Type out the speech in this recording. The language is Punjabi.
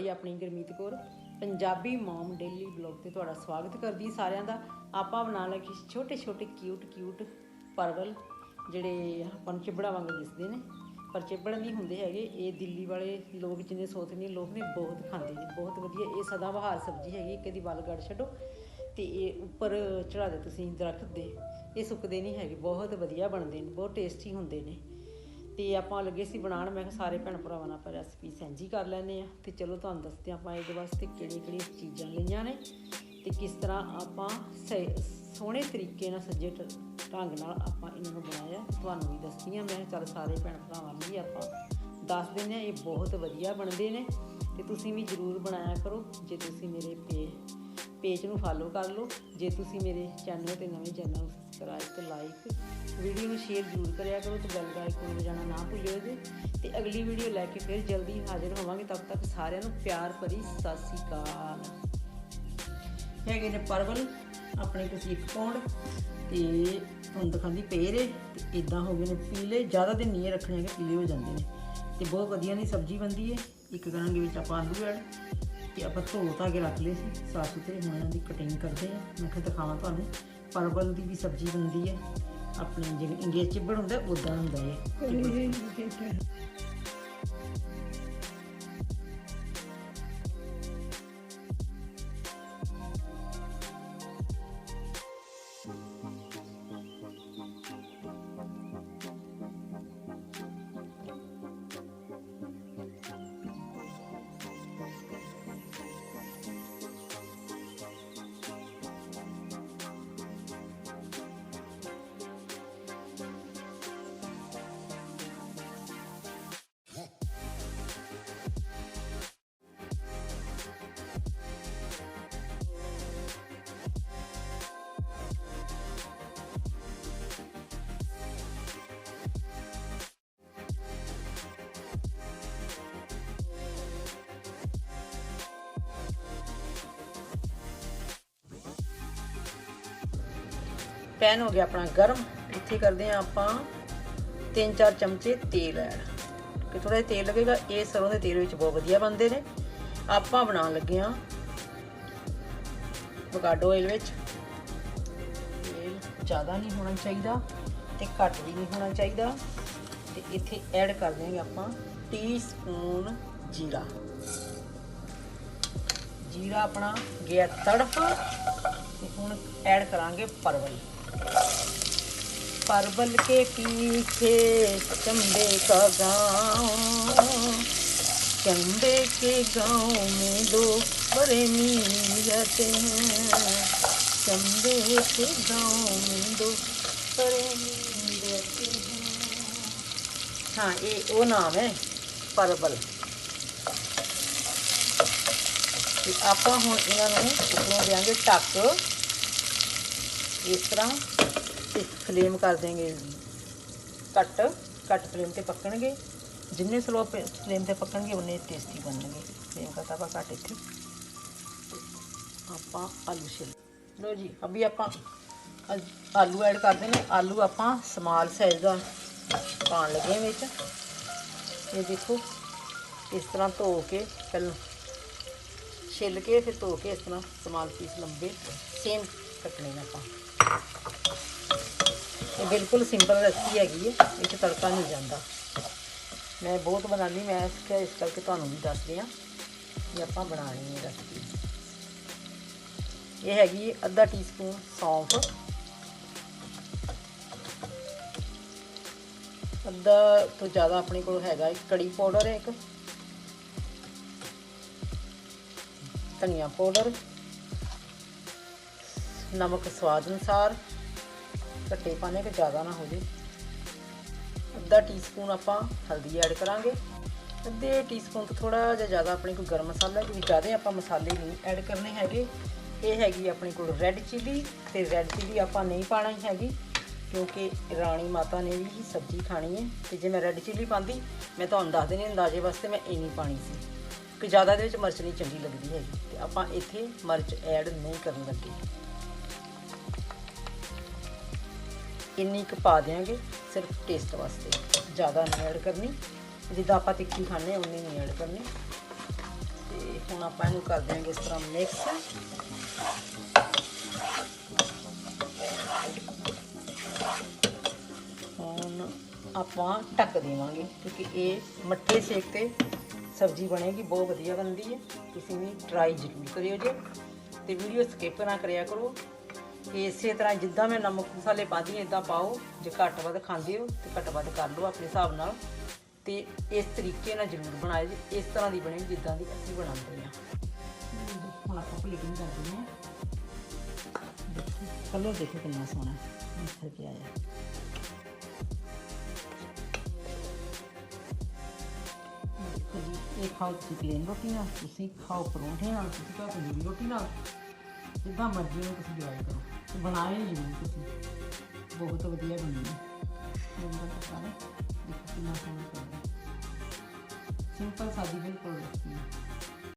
ਤੁਹਾਡੀ ਆਪਣੀ Gurmeet Kaur, Punjabi mom daily blog ਤੇ ਤੁਹਾਡਾ ਸਵਾਗਤ ਕਰਦੀ ਸਾਰਿਆਂ ਦਾ। ਆਪਾਂ ਬਣਾ ਲੱਗੇ ਛੋਟੇ ਛੋਟੇ ਕਿਊਟ ਕਿਊਟ ਪਰਵਲ, ਜਿਹੜੇ ਆਪਾਂ ਨੂੰ ਚਿਬੜਾ ਵਾਂਗ ਦਿਸਦੇ ਨੇ। ਪਰ ਚਿਬੜ ਨਹੀਂ ਹੁੰਦੇ ਹੈਗੇ। ਇਹ ਦਿੱਲੀ ਵਾਲੇ ਲੋਕ ਜਿੰਨੇ ਸੋਥਨੀ ਲੋਕ ਨੇ ਬਹੁਤ ਖਾਂਦੇ ਨੇ। ਬਹੁਤ ਵਧੀਆ, ਇਹ ਸਦਾ ਬਹਾਰ ਸਬਜ਼ੀ ਹੈਗੀ, ਇੱਕ ਦੀ ਵੱਲ ਗੜ ਛੱਡੋ। ਤੇ ਇਹ ਉੱਪਰ ਚੜਾ ਦੇ ਤੁਸੀਂ ਦਰਖਤ ਦੇ। ਇਹ ਸੁੱਕਦੇ ਨਹੀਂ ਹੈਗੇ, ਬਹੁਤ ਵਧੀਆ ਬਣਦੇ ਨੇ, ਬਹੁਤ ਟੇਸਟੀ ਹੁੰਦੇ ਨੇ। ਤੇ ਆਪਾਂ ਲੱਗੇ ਸੀ ਬਣਾਉਣ, ਮੈਂ ਕਿਹਾ ਸਾਰੇ ਭੈਣ ਭਰਾਵਾਂ ਨਾਲ ਆਪਾਂ ਰੈਸਪੀ ਸਾਂਝੀ ਕਰ ਲੈਨੇ ਆ ਤੇ ਚਲੋ ਤੁਹਾਨੂੰ ਦੱਸਦੇ ਹਾਂ ਆਪਾਂ ਇਹਦੇ ਵਾਸਤੇ ਕਿਹੜੀਆਂ ਕਿਹੜੀਆਂ ਚੀਜ਼ਾਂ ਲਈਆਂ ਨੇ ਤੇ ਕਿਸ ਤਰ੍ਹਾਂ ਆਪਾਂ ਸਹੀ- ਸੋਹਣੇ ਤਰੀਕੇ ਨਾਲ, ਸੱਜੇ ਢੰਗ ਨਾਲ ਆਪਾਂ ਇਹਨਾਂ ਨੂੰ ਬਣਾਇਆ। ਤੁਹਾਨੂੰ ਵੀ ਦੱਸਦੀ ਹਾਂ ਮੈਂ, ਚੱਲ ਸਾਰੇ ਭੈਣ ਭਰਾਵਾਂ ਨੂੰ ਵੀ ਆਪਾਂ ਦੱਸ ਦਿੰਦੇ ਹਾਂ, ਇਹ ਬਹੁਤ ਵਧੀਆ ਬਣਦੇ ਨੇ ਤੇ ਤੁਸੀਂ ਵੀ ਜਰੂਰ ਬਣਾਇਆ ਕਰੋ। ਜੇ ਤੁਸੀਂ ਮੇਰੇ ਪੇ, ਪੇਜ ਨੂੰ ਫਾਲੋ ਕਰ ਲਓ, ਜੇ ਤੁਸੀਂ ਮੇਰੇ ਚੈਨਲ ਤੇ ਨਵੇਂ ਚੈਨਲ ਸਬਸਕ੍ਰਾਈਬ ਤੇ ਲਾਈਕ ਵੀਡੀਓ ਨੂੰ ਸ਼ੇਅਰ ਜ਼ਰੂਰ ਕਰਿਆ ਕਰੋ ਤੇ ਬੈਲ ਦਾ ਆਈਕਨ ਵਜਾਉਣਾ ਨਾ ਭੁੱਲਿਓ ਜੀ। ਤੇ ਅਗਲੀ ਵੀਡੀਓ ਲੈ ਕੇ ਫਿਰ ਜਲਦੀ ਹਾਜ਼ਰ ਹੋਵਾਂਗੇ। ਤਦ ਤੱਕ ਸਾਰਿਆਂ ਨੂੰ ਪਿਆਰ ਭਰੀ ਸਤਿ ਸ੍ਰੀ ਅਕਾਲ। ਹੈਗੇ ਨੇ ਪਰਵਲ, ਆਪਣੇ ਤੁਸੀਂ ਇੱਕ ਪੌਂਡ ਤੇ ਤੁਹਾਨੂੰ ਦਿਖਾਉਂਦੀ ਪੇਰ ਤੇ ਇਦਾਂ ਹੋ ਗਏ ਨੇ ਪੀਲੇ, ਜ਼ਿਆਦਾ ਦਿਨ ਨਹੀਂ ਰੱਖਣੇ ਹੈਗੇ, ਪੀਲੇ ਹੋ ਜਾਂਦੇ ਨੇ। ਤੇ ਬਹੁਤ ਵਧੀਆ ਦੀ ਸਬਜ਼ੀ ਬਣਦੀ ਹੈ ਇੱਕ ਕਰਾਂਗੇ ਵਿੱਚ ਆਪਾਂ ਆਲੂ ਐਡ। ਤੇ ਆਪਾਂ ਧੋ ਧਾ ਕੇ ਰੱਖ ਲਏ ਸੀ। ਸਾਫ਼ ਸੁਥਰੇ ਹੁਣ ਇਹਨਾਂ ਦੀ ਕਟਿੰਗ ਕਰਦੇ ਆ। ਮੈਂ ਕਿਹਾ ਦਿਖਾਵਾਂ ਤੁਹਾਨੂੰ। ਪਰਵਲ ਦੀ ਵੀ ਸਬਜ਼ੀ ਬਣਦੀ ਹੈ। ਆਪਣੇ ਜਿਵੇਂ ਇੰਡੀਆ ਚਿੱਬੜ ਹੁੰਦਾ ਉਦਾਂ ਹੁੰਦਾ ਹੈ। ਪੈਨ ਹੋ ਗਿਆ ਆਪਣਾ ਗਰਮ। ਇੱਥੇ ਕਰਦੇ ਆ ਆਪਾਂ 3-4 ਚਮਚੇ ਤੇਲ ਐਡ। ਕਿ ਥੋੜਾ ਜਿਹਾ ਤੇਲ ਲੱਗੇਗਾ, ਇਹ ਸਰੋਂ ਦੇ ਤੇਲ ਵਿੱਚ ਬਹੁਤ ਵਧੀਆ ਬਣਦੇ ਨੇ। ਆਪਾਂ ਬਣਾਉਣ ਲੱਗੇ ਆ ਬਕਾਡੋ ਆਇਲ ਵਿੱਚ। ਤੇਲ ਜ਼ਿਆਦਾ ਨਹੀਂ ਹੋਣਾ ਚਾਹੀਦਾ ਤੇ ਘੱਟ ਵੀ ਨਹੀਂ ਹੋਣਾ ਚਾਹੀਦਾ। ਤੇ ਇੱਥੇ ਐਡ ਕਰ ਦਿਆਂਗੇ ਆਪਾਂ ਟੀਸਪੂਨ ਜੀਰਾ। ਜੀਰਾ ਆਪਣਾ ਗਿਆ ਤੜਫ ਤੇ ਹੁਣ ਐਡ ਕਰਾਂਗੇ ਪਰਵਲ। परवल के पीछे चंबे का गांव चंबे के गांव में दो बड़े मीर रहते हैं चंबे के गांव में दो बड़े मीर रहते हैं हाँ ये वो नाम है परवल ਤੇ ਆਪਾਂ ਹੁਣ ਇਹਨਾਂ ਨੂੰ ਉੱਪਰੋਂ ਦੇਾਂਗੇ ਢੱਕ ਇਸ ਤਰ੍ਹਾਂ ਤੇ ਫਲੇਮ ਕਰ ਦੇਂਗੇ ਘੱਟ ਘੱਟ ਫਲੇਮ ਤੇ ਪੱਕਣਗੇ। ਜਿੰਨੇ ਸਲੋ ਫਲੇਮ ਤੇ ਪੱਕਣਗੇ, ਉਨੇ ਟੇਸਟੀ ਬਣਨਗੇ। ਫਲੇਮ ਕਰਤਾ ਆਪਾਂ ਘੱਟ ਇੱਥੇ। ਆਪਾਂ ਆਲੂ ਛਿਲ ਲੋ ਜੀ, ਅਭੀ ਆਪਾਂ ਆਲੂ ਐਡ ਕਰਦੇ ਨੇ ਆਲੂ ਆਪਾਂ ਸਮਾਲ ਸਾਈਜ਼ ਦਾ ਪਾਣ ਲੱਗੇ ਹਾਂ ਵਿੱਚ। ਇਹ ਦੇਖੋ, ਇਸ ਤਰ੍ਹਾਂ ਧੋ ਕੇ ਪਹਿਲਾਂ ਛਿੱਲ ਕੇ, ਫਿਰ ਧੋ ਕੇ ਇਸ ਤਰ੍ਹਾਂ ਸਮਾਲ ਪੀਸ ਲੰਬੇ ਸੇਮ ਕੱਟਣੇ ਨੇ ਆਪਾਂ। ਇਹ ਬਿਲਕੁਲ ਸਿੰਪਲ ਰੈਸਪੀ ਹੈਗੀ ਹੈ, ਇਹ 'ਚ ਤੜਕਾ ਨਹੀਂ ਜਾਂਦਾ। ਮੈਂ ਬਹੁਤ ਬਣਾਉਂਦੀ, ਮੈਂ ਸਿੱਖਿਆ ਇਸ ਕਰਕੇ ਤੁਹਾਨੂੰ ਵੀ ਦੱਸ ਰਹੀ ਹਾਂ ਕਿ ਆਪਾਂ ਬਣਾਣੀ ਹੈ ਰੈਸਪੀ ਇਹ ਹੈਗੀ ਅੱਧਾ ਟੀਸਪੂਨ ਸੌਂਫ ਅੱਧਾ ਤੋਂ ਜ਼ਿਆਦਾ ਆਪਣੇ ਕੋਲ ਹੈਗਾ ਇੱਕ ਕੜੀ ਪਾਊਡਰ ਹੈ ਇੱਕ। ਧਨੀਆ ਪਾਊਡਰ ਨਮਕ ਸਵਾਦ ਅਨੁਸਾਰ, ਘੱਟੇ ਪਾਣੇ ਕਿ ਜ਼ਿਆਦਾ ਨਾ ਹੋ ਜੇ। ਅੱਧਾ ਟੀਸਪੂਨ ਆਪਾਂ ਹਲਦੀ ਐਡ ਕਰਾਂਗੇ। ਅੱਧੇ ਟੀਸਪੂਨ ਤੋਂ ਥੋੜਾ ਜਿਹਾ ਜ਼ਿਆਦਾ ਆਪਣੇ ਕੋਲ ਗਰਮ ਮਸਾਲਾ ਕਿਉਂਕਿ ਜ਼ਿਆਦਾ ਆਪਾਂ ਮਸਾਲੇ ਨਹੀਂ ਐਡ ਕਰਨੇ ਹੈਗੇ। ਇਹ ਹੈਗੀ ਆਪਣੇ ਕੋਲ ਰੈੱਡ ਚਿੱਲੀ ਤੇ ਰੈੱਡ ਚਿੱਲੀ ਆਪਾਂ ਨਹੀਂ ਪਾਣਾ ਹੀ ਹੈਗੀ, ਕਿਉਂਕਿ ਰਾਣੀ ਮਾਤਾ ਨੇ ਵੀ ਸਬਜ਼ੀ ਖਾਣੀ ਹੈ। ਤੇ ਜੇ ਮੈਂ ਰੈੱਡ ਚਿੱਲੀ ਪਾਉਂਦੀ, ਮੈਂ ਤੁਹਾਨੂੰ ਦੱਸ ਦੇਣੀ ਅੰਦਾਜ਼ੇ ਵਾਸਤੇ ਮੈਂ ਇੰਨੀ ਪਾਣੀ ਸੀ। ਕਿ ਜ਼ਿਆਦਾ ਦੇ ਵਿੱਚ ਮਿਰਚ ਨਹੀਂ ਚੰਗੀ ਲੱਗਦੀ ਹੈਗੀ। ਤੇ ਆਪਾਂ ਇੱਥੇ ਮਿਰਚ ਐਡ ਨਹੀਂ ਕਰਨ ਲੱਗੇ। ਇੰਨੀ ਕੁ ਪਾ ਦਿਆਂਗੇ, ਸਿਰਫ ਟੇਸਟ ਵਾਸਤੇ ਜ਼ਿਆਦਾ ਨਹੀਂ ਐਡ ਕਰਨੀ। ਜਿੱਦਾਂ ਆਪਾਂ ਤਿੱਖੀ ਖਾਂਦੇ ਉਨੀ ਨਹੀਂ ਐਡ ਕਰਨੀ। ਤੇ ਹੁਣ ਆਪਾਂ ਇਹਨੂੰ ਕਰ ਦਿਆਂਗੇ ਇਸ ਤਰ੍ਹਾਂ ਮਿਕਸ ਹੁਣ ਆਪਾਂ ਢੱਕ ਦੇਵਾਂਗੇ, ਕਿਉਂਕਿ ਇਹ ਮੱਠੇ ਸੇਕ ਤੇ ਸਬਜ਼ੀ ਬਣੇਗੀ, ਬਹੁਤ ਵਧੀਆ ਬਣਦੀ ਹੈ। ਤੁਸੀਂ ਵੀ ਟਰਾਈ ਜ਼ਰੂਰ ਕਰਿਓ ਜੇ। ਤੇ ਵੀਡੀਓ ਸਕਿਪ ਨਾ ਕਰਿਆ ਕਰੋ। ਇਸੇ ਤਰ੍ਹਾਂ ਜਿੱਦਾਂ ਮੈਂ ਨਮਕ ਮਸਾਲੇ ਪਾਦੀ ਇਦਾਂ ਪਾਓ। ਜੇ ਘੱਟ ਵੱਧ ਖਾਂਦੇ ਹੋ, ਤੇ ਘੱਟ ਵੱਧ ਕਰ ਲਓ ਆਪਣੇ ਹਿਸਾਬ ਨਾਲ। ਤੇ ਇਸ ਤਰੀਕੇ ਨਾਲ ਜ਼ਰੂਰ ਬਣਾਇਓ ਜੀ। ਇਸ ਤਰ੍ਹਾਂ ਦੀ ਬਣੇ ਜਿੱਦਾਂ ਦੀ ਅਸੀਂ ਬਣਾਉਂਦੇ ਹਾਂ। ਹੁਣ ਆਪਾਂ ਪਲੇਟਿੰਗ ਕਰਦੇ ਹਾਂ। ਕਲਰ ਦੇਖੋ ਕਿੰਨਾ ਸੋਹਣਾ ਨਿਖਰ ਕੇ ਆਇਆ। ਇਹ ਖਾਓ ਤੁਸੀਂ ਪਲੇਨ ਰੋਟੀ ਨਾਲ, ਤੁਸੀਂ ਖਾਓ ਪਰੌਂਠੇ ਨਾਲ, ਤੁਸੀਂ ਖਾਓ ਤੰਦੂਰੀ ਰੋਟੀ ਨਾਲ। ਜਿੱਦਾਂ ਮਰਜ਼ੀ ਨੂੰ ਤੁਸੀਂ ਜਵਾਈ ਕਰੋ। ਤੇ ਬਣਾਏ ਜ਼ਰੂਰ ਤੁਸੀਂ। ਬਹੁਤ ਵਧੀਆ ਬਣੀ ਹੈ ਨੰਬਰ ਪਤਾ ਦੇਖੋ ਕਿੰਨਾ ਸੋਹਣਾ ਕਰਦਾ ਸਿੰਪਲ ਸਾਦੀ ਬਿਲਕੁਲ ਰੋਟੀ ਹੈ।